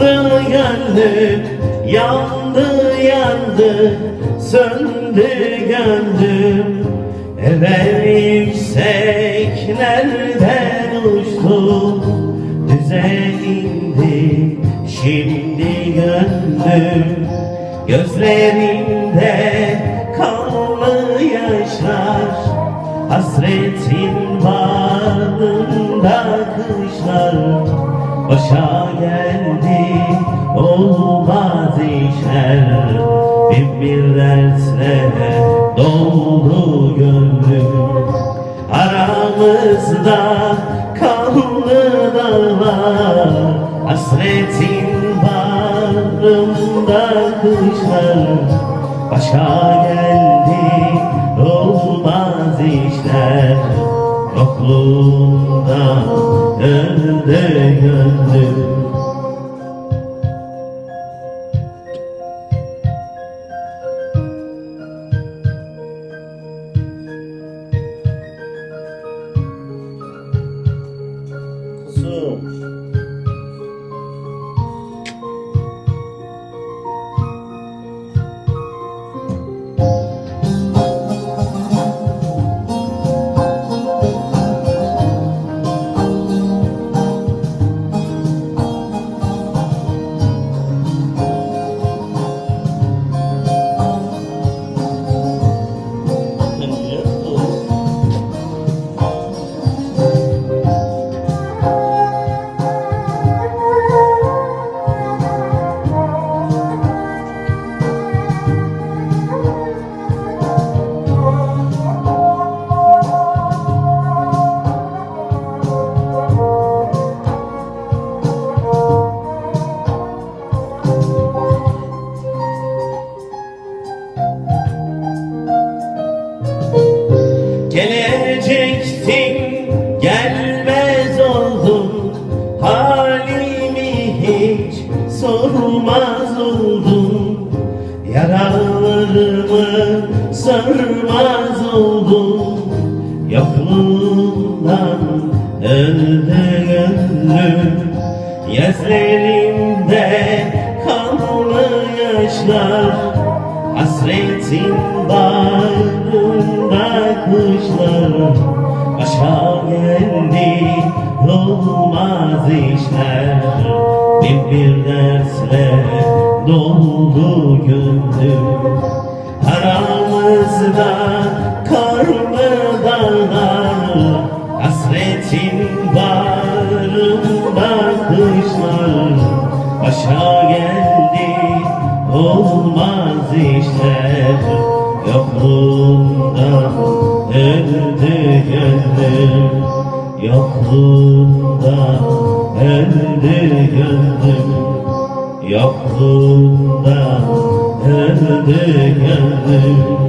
gönlüm Yandı yandı söndü gönlüm Evvel yükseklerden uçtum Düze indi şimdi gönlüm Gözlerimde kanlı yaşlar Hasretin bağrında kışlar. Başa geldi olmaz işler. Bin bir dertle doldu gönlüm. Aramızda kanlı dağlar Hasretin bağrında kışlar. Başa geldi olmaz Gelecektin gelmez oldun Halimi hiç sormaz oldun Yaralarımı sarmaz oldun Yokluğundan öldü gönlüm? Gözlerimde kanlı yaşlar. Hasretin bağrında kışlar Başa geldi olmaz işler. Bin bir dertle doldu gönlüm Aramızda karlı dağlar Hasretin bağrında kışlar. Başa geldi olmaz işler. Yokluğunda öldü gönlüm Yokluğunda öldü gönlüm Yokluğunda öldü gönlüm